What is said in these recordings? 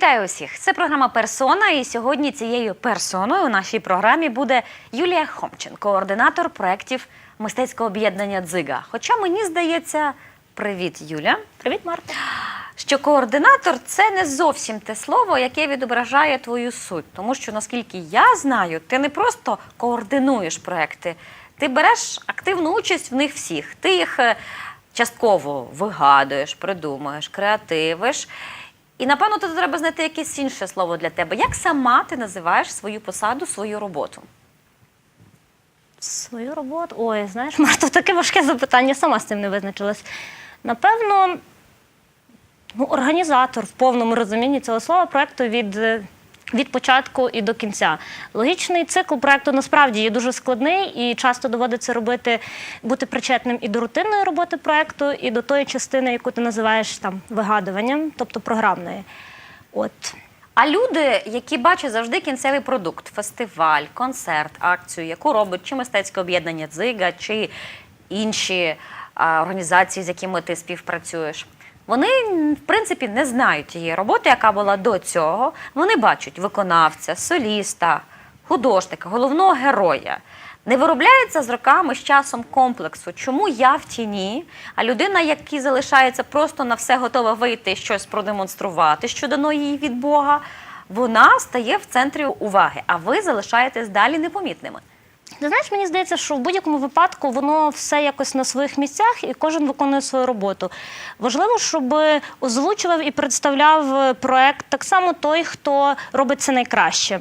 Вітаю усіх! Це програма Персона. І сьогодні цією персоною у нашій програмі буде Юлія Хомчин, координатор проєктів мистецького об'єднання Дзига. Хоча мені здається, привіт, Юля. Привіт, Марта. Що координатор це не зовсім те слово, яке відображає твою суть. Тому що, наскільки я знаю, ти не просто координуєш проекти, ти береш активну участь в них всіх. Ти їх е, частково вигадуєш, придумуєш, креативиш. І напевно тут треба знайти якесь інше слово для тебе. Як сама ти називаєш свою посаду, свою роботу? Свою роботу. Ой, знаєш, Марта, таке важке запитання, сама з цим не визначилась. Напевно, ну, організатор в повному розумінні цього слова проекту від, е, від початку і до кінця. Логічний цикл проекту насправді є дуже складний і часто доводиться робити, бути причетним і до рутинної роботи проекту, і до тої частини, яку ти називаєш там вигадуванням, тобто програмної. От. А люди, які бачать завжди кінцевий продукт, фестиваль, концерт, акцію, яку робить чи мистецьке об'єднання Дзига, чи інші а, організації, з якими ти співпрацюєш. Вони, в принципі, не знають тієї роботи, яка була до цього. Вони бачать виконавця, соліста, художника, головного героя. Не виробляється з роками, з часом комплексу. Чому я в тіні, а людина, яка залишається просто на все готова вийти щось продемонструвати, що дано їй від Бога, вона стає в центрі уваги, а ви залишаєтесь далі непомітними. Ти знаєш, мені здається, що в будь-якому випадку воно все якось на своїх місцях і кожен виконує свою роботу. Важливо, щоб озвучував і представляв е, проект так само той, хто робить це найкраще.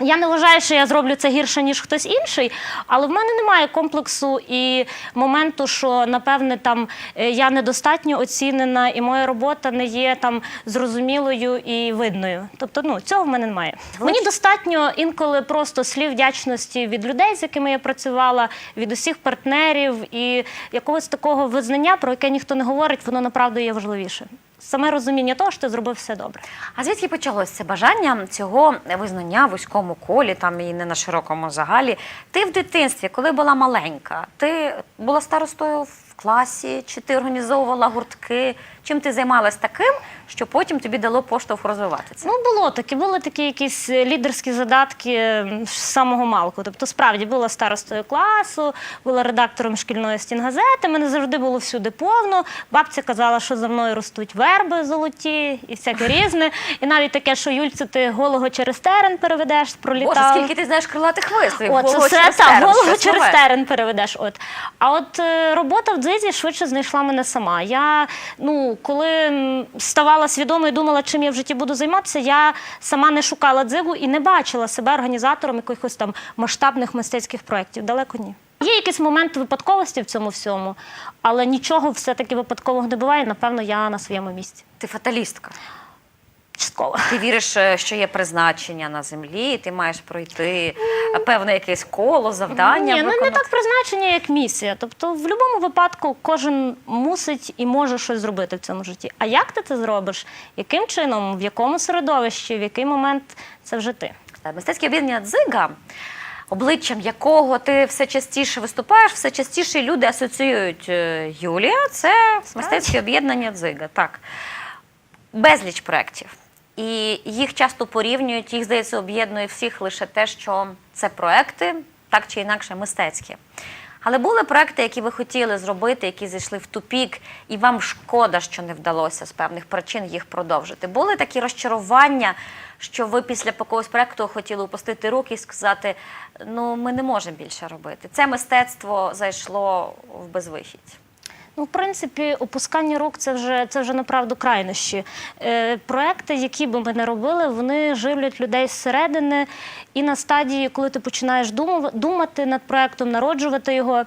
Я не вважаю, що я зроблю це гірше, ніж хтось інший, але в мене немає комплексу і моменту, що напевне там е, я недостатньо оцінена, і моя робота не є там зрозумілою і видною. Тобто, ну цього в мене немає. Мені достатньо інколи просто слів вдячності від людей, з якими я працювала, від усіх партнерів і якогось такого визнання, про яке ніхто не говорить, воно направду є важливіше. Саме розуміння того, що ти зробив все добре. А звідки почалось це бажання цього визнання в вузькому колі, там і не на широкому загалі? Ти в дитинстві, коли була маленька, ти була старостою в класі, чи ти організовувала гуртки? Чим ти займалась таким, що потім тобі дало поштовх розвивати це? Ну, було таке, були такі якісь е, лідерські задатки з самого малку. Тобто, справді була старостою класу, була редактором шкільної стінгазети. Мене завжди було всюди повно. Бабця казала, що за мною ростуть верби золоті і всяке різне. І навіть таке, що Юльце, ти голого через терен переведеш, пролітав. Боже, скільки ти знаєш крилатих висловів? От, Голову це через терен, голову щось через терен переведеш. От. А от е, робота в дзизі швидше знайшла мене сама. Я, ну, коли ставала свідомо і думала, чим я в житті буду займатися, я сама не шукала дзигу і не бачила себе організатором якихось там масштабних мистецьких проєктів. Далеко ні. Є якийсь момент випадковості в цьому всьому, але нічого все-таки випадкового не буває. Напевно, я на своєму місці. Ти фаталістка. Частково. Ти віриш, е, що є призначення на землі, і ти маєш пройти певне якесь коло, завдання. Ні, ну не так призначення, як місія. Тобто, в будь-якому випадку кожен мусить і може щось зробити в цьому житті. А як ти це зробиш? Яким чином, в якому середовищі, в який момент це вже ти? Е, Мистецьке об'єднання дзига, обличчям якого ти все частіше виступаєш, все частіше люди асоціюють е, Юлія. Це мистецьке об'єднання дзига. Так. Безліч проєктів. І їх часто порівнюють, їх, здається, об'єднує всіх лише те, що це проекти, так чи інакше мистецькі. Але були проекти, які ви хотіли зробити, які зайшли в тупік, і вам шкода, що не вдалося з певних причин їх продовжити. Були такі розчарування, що ви після якогось проекту хотіли опустити руки і сказати: ну, ми не можемо більше робити. Це мистецтво зайшло в безвихідь. Ну, в принципі, опускання рук це вже це вже направду крайнощі. Е, проекти, які би ми не робили, вони живлять людей зсередини. І на стадії, коли ти починаєш думати над проектом, народжувати його.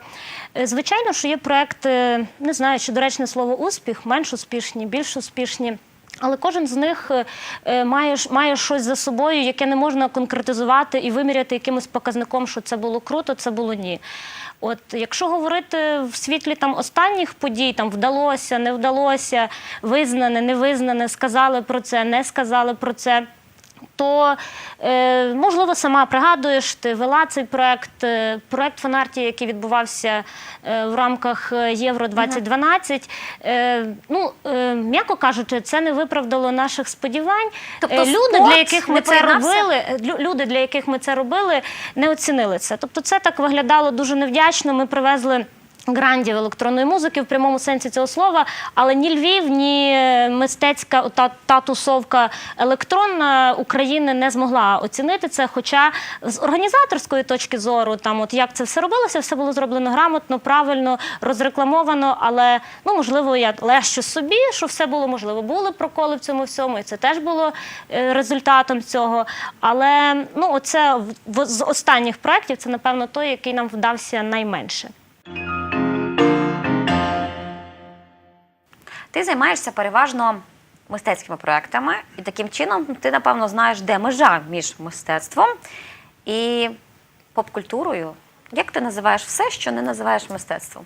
Е, звичайно, що є проекти, не знаю, чи доречне слово успіх, менш успішні, більш успішні. Але кожен з них е, е, має, має щось за собою, яке не можна конкретизувати і виміряти якимось показником, що це було круто, це було ні. От якщо говорити в світлі там останніх подій, там вдалося, не вдалося, визнане, не визнане, сказали про це, не сказали про це. То е, можливо сама пригадуєш, ти вела цей проект, е, проект фанарті, який відбувався е, в рамках Євро 2012. Е, ну, е, м'яко кажучи, це не виправдало наших сподівань. Тобто люди, для яких ми це робили, люди, для яких ми це робили, не оцінили це. Тобто, це так виглядало дуже невдячно. Ми привезли. Грандів електронної музики в прямому сенсі цього слова, але ні Львів, ні мистецька та, та тусовка електронна України не змогла оцінити це. Хоча з організаторської точки зору, там от як це все робилося, все було зроблено грамотно, правильно, розрекламовано. Але ну можливо, я лещу собі, що все було можливо. Були проколи в цьому всьому, і це теж було е, результатом цього. Але ну, оце з останніх проєктів це напевно той, який нам вдався найменше. Ти займаєшся переважно мистецькими проектами, і таким чином ти, напевно, знаєш, де межа між мистецтвом і поп-культурою. Як ти називаєш все, що не називаєш мистецтвом?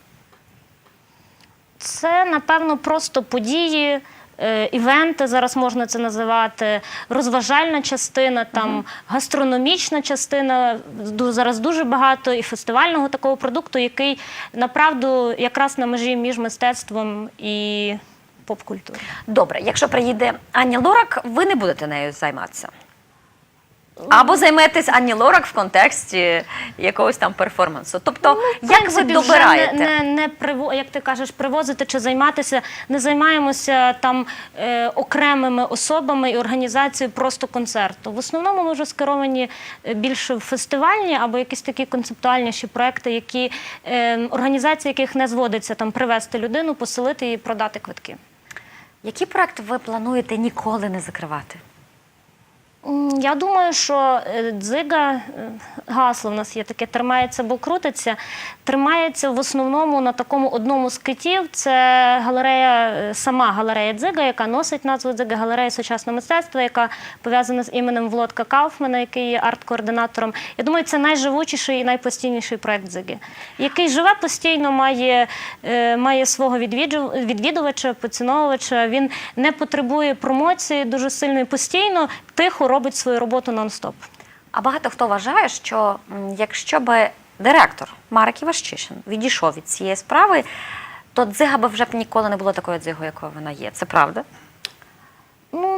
Це, напевно, просто події, е, івенти, зараз можна це називати, розважальна частина, там гастрономічна частина. Зараз дуже багато і фестивального такого продукту, який направду якраз на межі між мистецтвом і поп-культурою. Добре, якщо приїде Аня Лорак, ви не будете нею займатися. Або займетесь Ані Лорак в контексті якогось там перформансу. Тобто, В як ви добираєте? Не, не, не приво, як ти кажеш, привозити чи займатися, не займаємося там е, окремими особами і організацією просто концерту. В основному ми вже скеровані е, більше в фестивальні або якісь такі концептуальніші проекти, які е, організації, яких не зводиться там привезти людину, поселити і продати квитки. Які проекти ви плануєте ніколи не закривати? Я думаю, що е, дзига, е, гасло в нас є таке, тримається, бо крутиться. Тримається в основному на такому одному з китів. Це галерея, е, сама галерея дзига, яка носить назву дзига, галерея сучасного мистецтва, яка пов'язана з іменем Володка Кауфмана, який є арт-координатором. Я думаю, це найживучіший і найпостійніший проект дзиги, який живе постійно, має, має свого відвідувача, поціновувача. Він не потребує промоції дуже сильної, постійно тихо робить свою роботу нон-стоп. А багато хто вважає, що якщо би директор Марек Іващишин відійшов від цієї справи, то дзига би вже б ніколи не було такою дзигою, якою вона є. Це правда?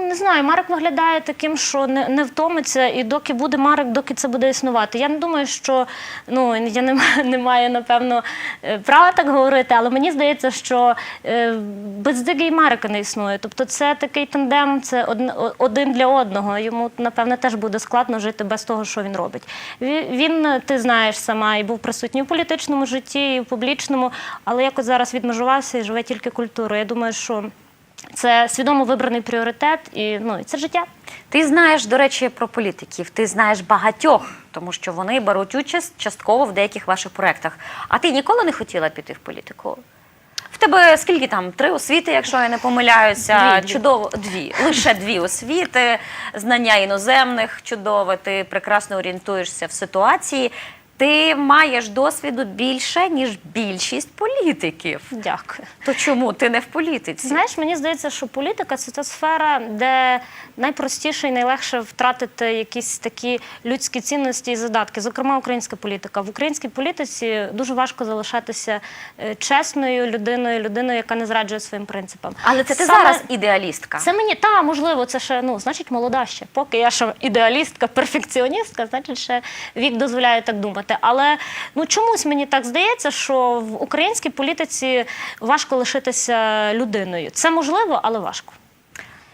Не знаю, Марек виглядає таким, що не, не втомиться, і доки буде Марек, доки це буде існувати. Я не думаю, що ну я не, не маю напевно е, права так говорити, але мені здається, що е, без Дзиги і Марека не існує. Тобто, це такий тандем, це одн- о- один для одного. Йому напевне теж буде складно жити без того, що він робить. Він, ти знаєш сама, і був присутній в політичному житті, і в публічному, але якось зараз відмежувався і живе тільки культурою. Я думаю, що. Це свідомо вибраний пріоритет, і ну і це життя. Ти знаєш, до речі, про політиків. Ти знаєш багатьох, тому що вони беруть участь частково в деяких ваших проєктах. А ти ніколи не хотіла піти в політику? В тебе скільки там? Три освіти, якщо я не помиляюся. Дві. Чудово, дві. Лише дві освіти, знання іноземних чудово. Ти прекрасно орієнтуєшся в ситуації. Ти маєш досвіду більше, ніж більшість політиків. Дякую. То чому ти не в політиці? Знаєш, мені здається, що політика це та сфера, де найпростіше і найлегше втратити якісь такі людські цінності і задатки. Зокрема, українська політика. В українській політиці дуже важко залишатися е, чесною людиною, людиною, яка не зраджує своїм принципам. Але це ти Саме- зараз ідеалістка. Це мені та можливо, це ще ну значить молода ще. Поки я ще ідеалістка, перфекціоністка, значить ще вік дозволяє так думати. Але ну чомусь мені так здається, що в українській політиці важко лишитися людиною. Це можливо, але важко.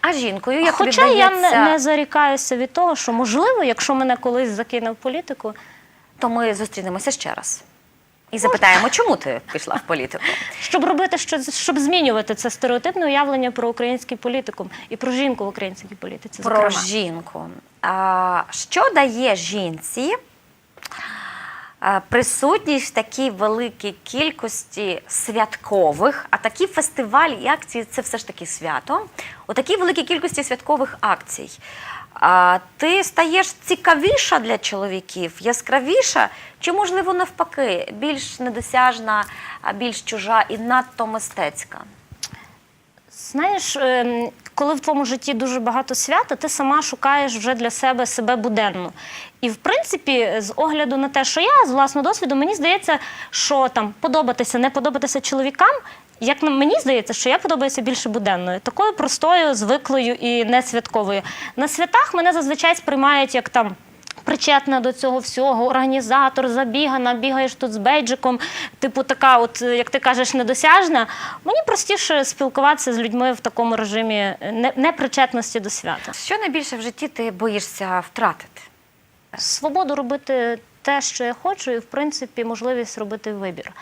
А жінкою, як тобі Хоча я не, не зарікаюся від того, що можливо, якщо мене колись закине в політику, то ми зустрінемося ще раз. І запитаємо, чому ти пішла в політику? щоб робити щось, щоб змінювати це стереотипне уявлення про український політикум і про жінку в українській політиці. Про зокрема. жінку. А, що дає жінці присутність в такій великій кількості святкових, а такі фестивалі і акції це все ж таки свято. У такій великій кількості святкових акцій. А, ти стаєш цікавіша для чоловіків, яскравіша, чи, можливо, навпаки, більш недосяжна, більш чужа і надто мистецька? Знаєш, ем, коли в твоєму житті дуже багато свята, ти сама шукаєш вже для себе себе буденно. І в принципі, з огляду на те, що я з власного досвіду, мені здається, що там подобатися, не подобатися чоловікам. Як мені здається, що я подобаюся більше буденною, такою простою, звиклою і не святковою. На святах мене зазвичай сприймають як там причетна до цього всього, організатор, забігана, бігаєш тут з бейджиком, типу така, от як ти кажеш, недосяжна. Мені простіше спілкуватися з людьми в такому режимі непричетності до свята. Що найбільше в житті ти боїшся втратити? Свободу робити те, що я хочу, і в принципі можливість робити вибір.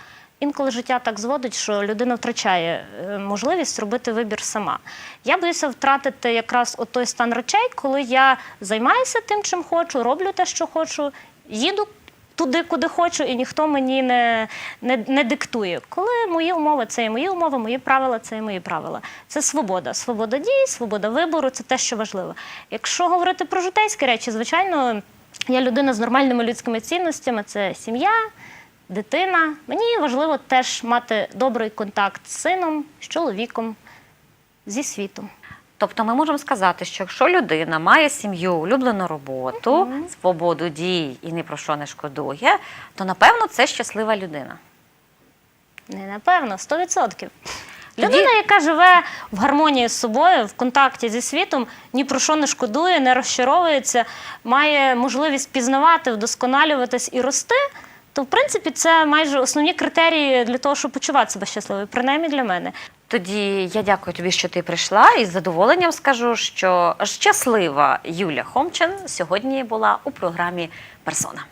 Інколи життя так зводить, що людина втрачає е, можливість робити вибір сама. Я боюся втратити якраз от той стан речей, коли я займаюся тим, чим хочу, роблю те, що хочу, їду туди, куди хочу, і ніхто мені не, не, не диктує. Коли мої умови це є мої умови, мої правила це є мої правила. Це свобода. Свобода дій, свобода вибору це те, що важливо. Якщо говорити про житейські речі, звичайно, я людина з нормальними людськими цінностями це сім'я, дитина. Мені важливо теж мати добрий контакт з сином, з чоловіком, зі світом. Тобто ми можемо сказати, що якщо людина має сім'ю, улюблену роботу, свободу дій і ні про що не шкодує, то напевно це щаслива людина. Не напевно, 100%. Тоді- Людина, яка живе в гармонії з собою, в контакті зі світом, ні про що не шкодує, не розчаровується, має можливість пізнавати, вдосконалюватись і рости, то в принципі це майже основні критерії для того, щоб почувати себе щасливою, принаймні для мене. Тоді я дякую тобі, що ти прийшла, і з задоволенням скажу, що щаслива Юля Хомчин сьогодні була у програмі Персона.